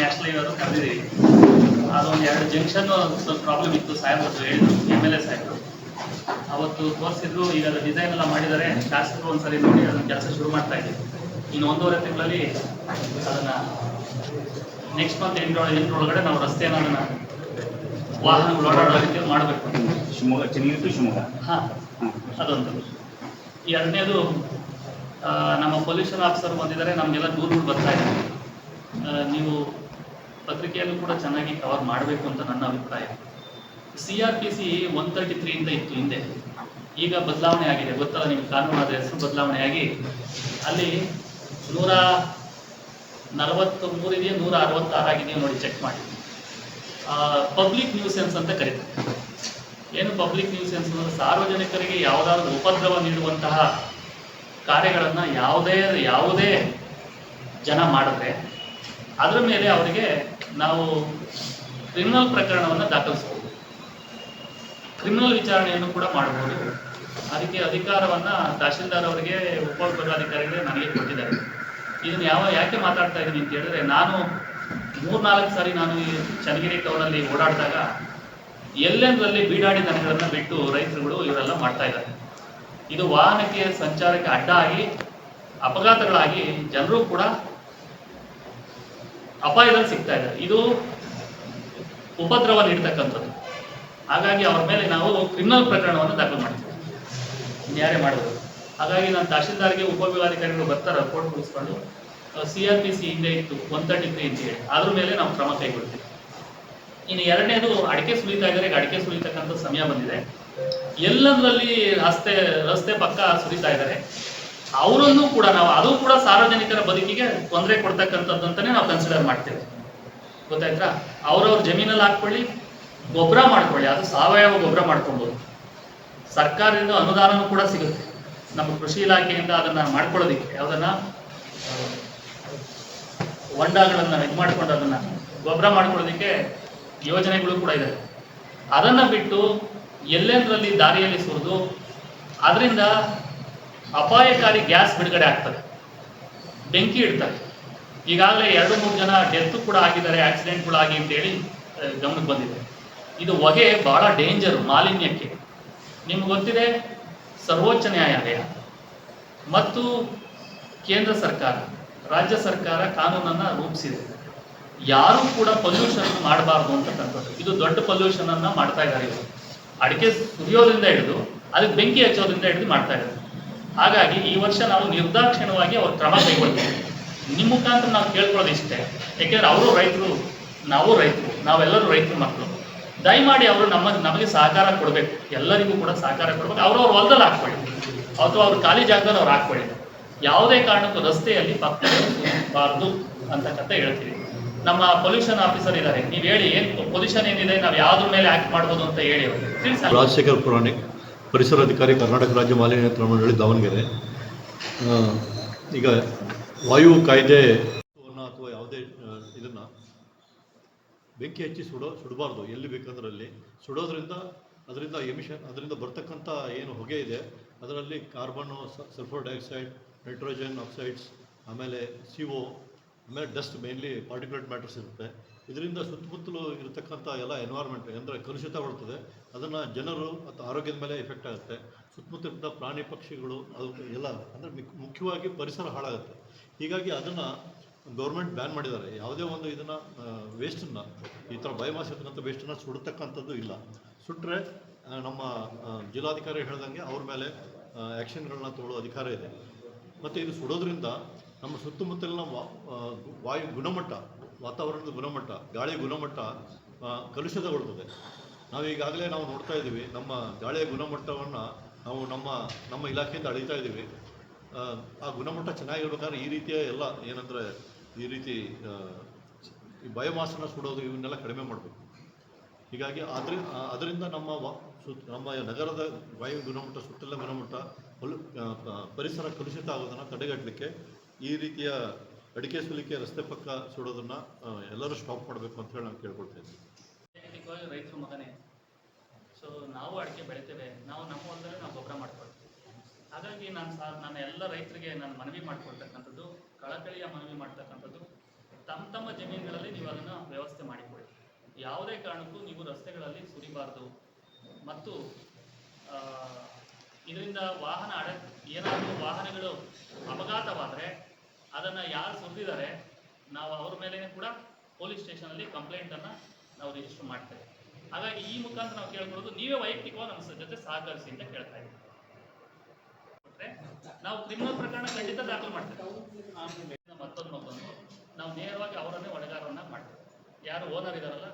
National highway ಕರೆದಿದ್ದೀವಿ ಅದೊಂದು ಎರಡು junction ಸ್ವಲ್ಪ ಪ್ರಾಬ್ಲಮ್ ಇತ್ತು. ಸಾಹೇಬರು ಹೇಳಿದ್ರು. ಎಂ ಎಲ್ ಎ ಸಾಹೇಬ್ರು. ಅವತ್ತು ತೋರಿಸಿದ್ರು ಈಗ ಅದು ಡಿಸೈನ್ ಎಲ್ಲ ಮಾಡಿದ್ದಾರೆ ಶಾಸಕರು ಒಂದ್ಸರಿ ನೋಡಿ ಅದನ್ನ ಕೆಲಸ ಶುರು ಮಾಡ್ತಾ ಇದ್ದೀವಿ ಇನ್ನು ಒಂದೂವರೆ ತಿಂಗಳಲ್ಲಿ ಅದನ್ನ ನೆಕ್ಸ್ಟ್ ಮಂತ್ ಎಂಟು ಎಂಟರೊಳಗಡೆ ನಾವು ರಸ್ತೆನ ಅದನ್ನ ವಾಹನಗಳು ಓಡಾಡೋ ಮಾಡಬೇಕು. ಶಿವಮೊಗ್ಗ ಚೆನ್ನೈ ಟು ಶಿವಮೊಗ್ಗ? ಹಾಂ ಅದೊಂದು. ಎರಡನೇದು ನಮ್ಮ ಪೊಲ್ಯೂಷನ್ ಆಫೀಸರ್ ಬಂದಿದ್ದಾರೆ. ನಮಗೆಲ್ಲ ದೂರುಗಳು ಬರ್ತಾ ಇದೆ. ನೀವು ಪತ್ರಿಕೆಯಲ್ಲೂ ಕೂಡ ಚೆನ್ನಾಗಿ ಕವರ್ ಮಾಡಬೇಕು ಅಂತ ನನ್ನ ಅಭಿಪ್ರಾಯ. C R P C one thirty ತ್ರೀಯಿಂದ ಇತ್ತು ಹಿಂದೆ. ಈಗ ಬದಲಾವಣೆ ಆಗಿದೆ. ಗೊತ್ತಲ್ಲ ನಿಮ್ಗೆ? ಕಾನೂನಾದ ಹೆಸರು ಬದಲಾವಣೆ ಆಗಿ. ಅಲ್ಲಿ ನೂರ ನಲವತ್ತು ಮೂರಿದೆಯೋ ನೂರ ಅರವತ್ತಾರು ಆಗಿದೆಯೋ ನೋಡಿ ಚೆಕ್ ಮಾಡಿ. ಪಬ್ಲಿಕ್ ನ್ಯೂಸೆನ್ಸ್ ಅಂತ ಕರೀತಾರೆ. ಏನು ಪಬ್ಲಿಕ್ ನ್ಯೂಸೆನ್ಸ್ ಅಂದ್ರೆ ಸಾರ್ವಜನಿಕರಿಗೆ ಯಾವುದಾದ್ರೂ ಉಪದ್ರವ ನೀಡುವಂತಹ ಕಾರ್ಯಗಳನ್ನು ಯಾವುದೇ ಯಾವುದೇ ಜನ ಮಾಡಿದ್ರೆ, ಅದರ ಮೇಲೆ ಅವರಿಗೆ ನಾವು ಕ್ರಿಮಿನಲ್ ಪ್ರಕರಣವನ್ನು ದಾಖಲಿಸಬಹುದು ಕ್ರಿಮಿನಲ್ ವಿಚಾರಣೆಯನ್ನು ಕೂಡ ಮಾಡಬಹುದು ಅದಕ್ಕೆ ಅಧಿಕಾರವನ್ನು ತಹಶೀಲ್ದಾರ್ ಅವರಿಗೆ ಉಪವಿಭಾಗಾಧಿಕಾರಿಗಳೇ ನನಗೆ ಕೊಟ್ಟಿದ್ದಾರೆ. ಇದನ್ನು ಯಾವ ಯಾಕೆ ಮಾತಾಡ್ತಾ ಇದ್ದೀನಿ ಅಂತ ಹೇಳಿದ್ರೆ, ನಾನು ಮೂರ್ನಾಲ್ಕು ಸಾರಿ ನಾನು ಈ ಚನ್ನಗಿರಿ ಟೌನಲ್ಲಿ ಓಡಾಡಿದಾಗ ಎಲ್ಲೆಂದರಲ್ಲಿ ಬೀಡಾಡಿ ದನಗಳನ್ನು ಬಿಟ್ಟು ರೈತರುಗಳು ಇವರೆಲ್ಲ ಮಾಡ್ತಾ ಇದ್ದಾರೆ. ಇದು ವಾಹನಕ್ಕೆ ಸಂಚಾರಕ್ಕೆ ಅಡ್ಡ ಆಗಿ, ಅಪಘಾತಗಳಾಗಿ ಜನರು ಕೂಡ ಅಪಾಯದಲ್ಲಿ ಸಿಗ್ತಾ ಇದೆ. ಇದು ಉಪದ್ರವ ನೀಡ್ತಕ್ಕಂಥದ್ದು. ಹಾಗಾಗಿ ಅವ್ರ ಮೇಲೆ ನಾವು ಕ್ರಿಮಿನಲ್ ಪ್ರಕರಣವನ್ನು ದಾಖಲು ಮಾಡ್ತೀವಿ. ಇನ್ಯಾರೇ ಮಾಡೋದು. ಹಾಗಾಗಿ ನಾನು ತಹಶೀಲ್ದಾರ್ಗೆ ಉಪವಿಭಾಗಾಧಿಕಾರಿಗಳು ಬರ್ತಾರೆ ರಿಪೋರ್ಟ್ ಮುಗಿಸ್ಕೊಂಡು ಸಿ ಆರ್ ಪಿ ಸಿ ಹಿಂದೆ ಇತ್ತು ಒನ್ ತರ್ಟಿ ತ್ರೀ ಅಂತ ಹೇಳಿ. ಅದ್ರ ಮೇಲೆ ನಾವು ಕ್ರಮ ಕೈಗೊಳ್ತೀವಿ. ಇನ್ನು ಎರಡನೇದು ಅಡಿಕೆ ಸುಲಿತಾ ಇದ್ದಾರೆ. ಅಡಿಕೆ ಸುಲಿತಕ್ಕಂಥ ಸಮಯ ಬಂದಿದೆ. ಎಲ್ಲದರಲ್ಲಿ ರಸ್ತೆ ರಸ್ತೆ ಪಕ್ಕ ಸುರಿತಾ ಇದ್ದಾರೆ. ಅವರನ್ನು ಕೂಡ ನಾವು, ಅದು ಕೂಡ ಸಾರ್ವಜನಿಕರ ಬದುಕಿಗೆ ತೊಂದರೆ ಕೊಡ್ತಕ್ಕಂಥದ್ದು ಅಂತಾನೆ ನಾವು ಕನ್ಸಿಡರ್ ಮಾಡ್ತೇವೆ. ಗೊತ್ತಾಯ್ತಾ? ಅವ್ರವ್ರ ಜಮೀನಲ್ಲಿ ಹಾಕ್ಕೊಳ್ಳಿ, ಗೊಬ್ಬರ ಮಾಡ್ಕೊಳ್ಳಿ. ಅದು ಸಾವಯವ ಗೊಬ್ಬರ ಮಾಡ್ಕೊಬೋದು. ಸರ್ಕಾರದಿಂದ ಅನುದಾನನೂ ಕೂಡ ಸಿಗುತ್ತೆ. ನಮ್ಮ ಕೃಷಿ ಇಲಾಖೆಯಿಂದ ಅದನ್ನ ಮಾಡ್ಕೊಳ್ಳೋದಿಕ್ಕೆ, ಯಾವ್ದನ್ನ? ಹೊಂಡಗಳನ್ನ ಇದು ಮಾಡ್ಕೊಂಡು ಅದನ್ನ ಗೊಬ್ಬರ ಮಾಡ್ಕೊಳ್ಳೋದಿಕ್ಕೆ ಯೋಜನೆಗಳು ಕೂಡ ಇದೆ. ಅದನ್ನ ಬಿಟ್ಟು ಎಲ್ಲೆಂದರಲ್ಲಿ ದಾರಿಯಲ್ಲಿ ಸುರಿದು, ಅದರಿಂದ ಅಪಾಯಕಾರಿ ಗ್ಯಾಸ್ ಬಿಡುಗಡೆ ಆಗ್ತದೆ. ಬೆಂಕಿ ಇಡ್ತಾರೆ ಈಗಾಗಲೇ ಎರಡು ಮೂರು ಜನ ಡೆತ್ ಕೂಡ ಆಗಿದ್ದಾರೆ ಆಕ್ಸಿಡೆಂಟ್ ಕೂಡ ಆಗಿ ಅಂತೇಳಿ ಗಮನಕ್ಕೆ ಬಂದಿದೆ. ಇದು ಹೊಗೆ ಬಹಳ ಡೇಂಜರ್ ಮಾಲಿನ್ಯಕ್ಕೆ. ನಿಮ್ಗೆ ಗೊತ್ತಿದೆ, ಸರ್ವೋಚ್ಚ ನ್ಯಾಯಾಲಯ ಮತ್ತು ಕೇಂದ್ರ ಸರ್ಕಾರ, ರಾಜ್ಯ ಸರ್ಕಾರ ಕಾನೂನನ್ನ ರೂಪಿಸಿದೆ. ಯಾರು ಕೂಡ ಪೊಲ್ಯೂಷನ್ ಮಾಡಬಾರ್ದು ಅಂತಕ್ಕಂಥದ್ದು ಇದು ದೊಡ್ಡ ಪೊಲ್ಯೂಷನ್ ಅನ್ನ ಮಾಡ್ತಾ ಇದ್ದಾರೆ ಅಡಿಕೆ ಸುರಿಯೋದ್ರಿಂದ ಹಿಡಿದು, ಅದಕ್ಕೆ ಬೆಂಕಿ ಹಚ್ಚೋದ್ರಿಂದ ಹಿಡಿದು ಮಾಡ್ತಾ ಇದ್ದಾರೆ. ಹಾಗಾಗಿ ಈ ವರ್ಷ ನಾವು ನಿರ್ದಾಕ್ಷಿಣ್ಯವಾಗಿ ಅವ್ರ ಕ್ರಮ ಕೈಗೊಳ್ತೀವಿ. ನಿಮ್ಮ ಮುಖಾಂತರ ನಾವು ಕೇಳ್ಕೊಳ್ಳೋದು ಇಷ್ಟೇ. ಯಾಕೆಂದ್ರೆ ಅವರು ರೈತರು, ನಾವು ರೈತರು, ನಾವೆಲ್ಲರೂ ರೈತರು ಮಕ್ಕಳು. ದಯಮಾಡಿ ಅವರು ನಮ್ಮ, ನಮಗೆ ಸಹಕಾರ ಕೊಡಬೇಕು. ಎಲ್ಲರಿಗೂ ಕೂಡ ಸಹಕಾರ ಕೊಡಬೇಕು. ಅವ್ರವ್ರ ಹೊಲದಲ್ಲಿ ಹಾಕ್ಕೊಳ್ಳಿ. ಅಥವಾ ಅವ್ರ ಖಾಲಿ ಜಾಗದಲ್ಲಿ ಅವ್ರು ಹಾಕ್ಕೊಳ್ಳಿ. ಯಾವುದೇ ಕಾರಣಕ್ಕೂ ರಸ್ತೆಯಲ್ಲಿ ಪಕ್ಕಬಾರ್ದು ಅಂತ ಕಥೆ ಹೇಳ್ತೀವಿ. ನಮ್ಮ ಪೊಲ್ಯೂಷನ್ ಆಫೀಸರ್ ಇದ್ದಾರೆ. ನೀವು ಹೇಳಿ ಏನು, ಪೊಲ್ಯೂಷನ್ ಏನಿದೆ, ನಾವು ಯಾವ್ದ್ರ ಮೇಲೆ ಆಕ್ಟ್ ಮಾಡ್ಬೋದು ಅಂತ ಹೇಳಿ ಅವರು. ತಿಳಿಸಿ ಪರಿಸರ ಅಧಿಕಾರಿ ಕರ್ನಾಟಕ ರಾಜ್ಯ ಮಾಲಿನ್ಯ ನಿಯಂತ್ರಣ ಮಂಡಳಿ ದಾವಣಗೆರೆ. ಈಗ ವಾಯು ಕಾಯ್ದೆ ಅಥವಾ ಯಾವುದೇ ಇದನ್ನು ಬೆಂಕಿ ಹಚ್ಚಿ ಸುಡೋ, ಸುಡಬಾರ್ದು. ಎಲ್ಲಿ ಬೇಕಂದ್ರಲ್ಲಿ. ಸುಡೋದ್ರಿಂದ ಅದರಿಂದ ಎಮಿಷನ್ ಅದರಿಂದ ಬರ್ತಕ್ಕಂಥ ಏನು ಹೊಗೆ ಇದೆ, ಅದರಲ್ಲಿ carbon sulphur dioxide, nitrogen oxides, ಆಮೇಲೆ ಸಿ ಒ ಆಮೇಲೆ ಡಸ್ಟ್ ಮೇನ್ಲಿ ಪಾರ್ಟಿಕ್ಯುಲೇಟ್ ಮ್ಯಾಟರ್ಸ್ ಇರುತ್ತೆ. ಇದರಿಂದ ಸುತ್ತಮುತ್ತಲು ಇರತಕ್ಕಂಥ ಎಲ್ಲ ಎನ್ವೈರ್ಮೆಂಟ್ ಅಂದರೆ ಕಲುಷಿತಗೊಳ್ತದೆ ಅದನ್ನು ಜನರು ಮತ್ತು ಆರೋಗ್ಯದ ಮೇಲೆ ಎಫೆಕ್ಟ್ ಆಗುತ್ತೆ. ಸುತ್ತಮುತ್ತಲಿದ್ದ ಪ್ರಾಣಿ ಪಕ್ಷಿಗಳು, ಅದು ಎಲ್ಲ, ಅಂದರೆ ಮುಖ್ಯವಾಗಿ ಪರಿಸರ ಹಾಳಾಗುತ್ತೆ. ಹೀಗಾಗಿ ಅದನ್ನು ಗೌರ್ಮೆಂಟ್ ಬ್ಯಾನ್ ಮಾಡಿದ್ದಾರೆ. ಯಾವುದೇ ಒಂದು ಇದನ್ನು ವೇಸ್ಟನ್ನು ಈ ಥರ ಬಯೋಮಾಸ್ ಇರ್ತಕ್ಕಂಥ ವೇಸ್ಟನ್ನು ಸುಡತಕ್ಕಂಥದ್ದು ಇಲ್ಲ. ಸುಟ್ಟರೆ ನಮ್ಮ ಜಿಲ್ಲಾಧಿಕಾರಿ ಹೇಳ್ದಂಗೆ ಅವ್ರ ಮೇಲೆ ಆ್ಯಕ್ಷನ್ಗಳನ್ನ ತಗೊಳ್ಳೋ ಅಧಿಕಾರ ಇದೆ. ಮತ್ತು ಇದು ಸುಡೋದ್ರಿಂದ ನಮ್ಮ ಸುತ್ತಮುತ್ತಲಿನ ವಾಯು ಗುಣಮಟ್ಟ ವಾತಾವರಣದ ಗುಣಮಟ್ಟ ಗಾಳಿಯ ಗುಣಮಟ್ಟ ಕಲುಷಿತಗೊಳ್ತದೆ. ನಾವು ಈಗಾಗಲೇ ನಾವು ನೋಡ್ತಾ ಇದ್ದೀವಿ ನಮ್ಮ ಗಾಳಿಯ ಗುಣಮಟ್ಟವನ್ನು ನಾವು ನಮ್ಮ ನಮ್ಮ ಇಲಾಖೆಯಿಂದ ಅಳೀತಾ ಇದ್ದೀವಿ. ಆ, ಗುಣಮಟ್ಟ ಚೆನ್ನಾಗಿರ್ಬೇಕಾದ್ರೆ ಈ ರೀತಿಯ ಎಲ್ಲ ಏನಂದರೆ ಈ ರೀತಿ ಈ ಬಯೋಮಾಸನ್ನು ಸುಡೋದು ಇವನ್ನೆಲ್ಲ ಕಡಿಮೆ ಮಾಡಬೇಕು. ಹೀಗಾಗಿ ಅದ್ರ ಅದರಿಂದ ನಮ್ಮ ವಾ ಸುತ್ ನಮ್ಮ ನಗರದ ವಾಯು ಗುಣಮಟ್ಟ ಸುತ್ತಲಿನ ಗುಣಮಟ್ಟ ಪರಿಸರ ಕಲುಷಿತ ಆಗೋದನ್ನು ತಡೆಗಟ್ಟಲಿಕ್ಕೆ ಈ ರೀತಿಯ ಅಡಿಕೆ ಸುಲಿಕೆ ರಸ್ತೆ ಪಕ್ಕ ಸುಡೋದನ್ನ ಎಲ್ಲರೂ ಸ್ಟಾಪ್ ಮಾಡಬೇಕು ಅಂತ ಹೇಳಿ ನಾನು ಕೇಳ್ಕೊಳ್ತಾ ಇದ್ದೀನಿ. ರೈತರ ಮಗನೇ. ಸೊ ನಾವು ಅಡಿಕೆ ಬೆಳಿತೇವೆ. ನಾವು ನಮ್ಮ ಹೊಲದಲ್ಲೇ ನಾವು ಗೊಬ್ಬರ ಮಾಡ್ಕೊಳ್ತೀವಿ. ಹಾಗಾಗಿ ನಾನು ಸಹ ನನ್ನ ಎಲ್ಲ ರೈತರಿಗೆ ನಾನು ಮನವಿ ಮಾಡ್ಕೊಳ್ತಕ್ಕಂಥದ್ದು, ಕಳಕಳಿಯ ಮನವಿ ಮಾಡ್ತಕ್ಕಂಥದ್ದು, ತಮ್ಮ ತಮ್ಮ ಜಮೀನುಗಳಲ್ಲಿ ನೀವು ಅದನ್ನು ವ್ಯವಸ್ಥೆ ಮಾಡಿಕೊಡಿ ಯಾವುದೇ ಕಾರಣಕ್ಕೂ ನೀವು ರಸ್ತೆಗಳಲ್ಲಿ ಸುರಿಬಾರ್ದು. ಮತ್ತು ಇದರಿಂದ ವಾಹನ ಅಡ ಏನಾದರೂ ವಾಹನಗಳು ಅದನ್ನು ಯಾರು ಸುರಿದಿದ್ದಾರೆ ನಾವು ಅವ್ರ ಮೇಲೆ ಕೂಡ ಪೊಲೀಸ್ ಸ್ಟೇಷನಲ್ಲಿ ಕಂಪ್ಲೇಂಟನ್ನು ನಾವು ರಿಜಿಸ್ಟರ್ ಮಾಡ್ತೇವೆ. ಹಾಗಾಗಿ ಈ ಮುಖಾಂತರ ನಾವು ಕೇಳ್ಕೊಳ್ಳೋದು ನೀವೇ ವೈಯಕ್ತಿಕವಾಗಿ ನಮ್ಮ ಜೊತೆ ಸಹಕರಿಸಿ ಅಂತ ಕೇಳ್ತಾ ಇದ್ದೀವಿ ನಾವು ಕ್ರಿಮಿನಲ್ ಪ್ರಕರಣ ಖಂಡಿತ ದಾಖಲು ಮಾಡ್ತೇವೆ. ಮತ್ತೊಂದು ಮತ್ತೊಂದು ನಾವು ನೇರವಾಗಿ ಅವರನ್ನೇ ಹೊಣೆಗಾರರನ್ನ ಮಾಡ್ತೇವೆ. ಯಾರು ಓನರ್ ಇದಾರಲ್ಲ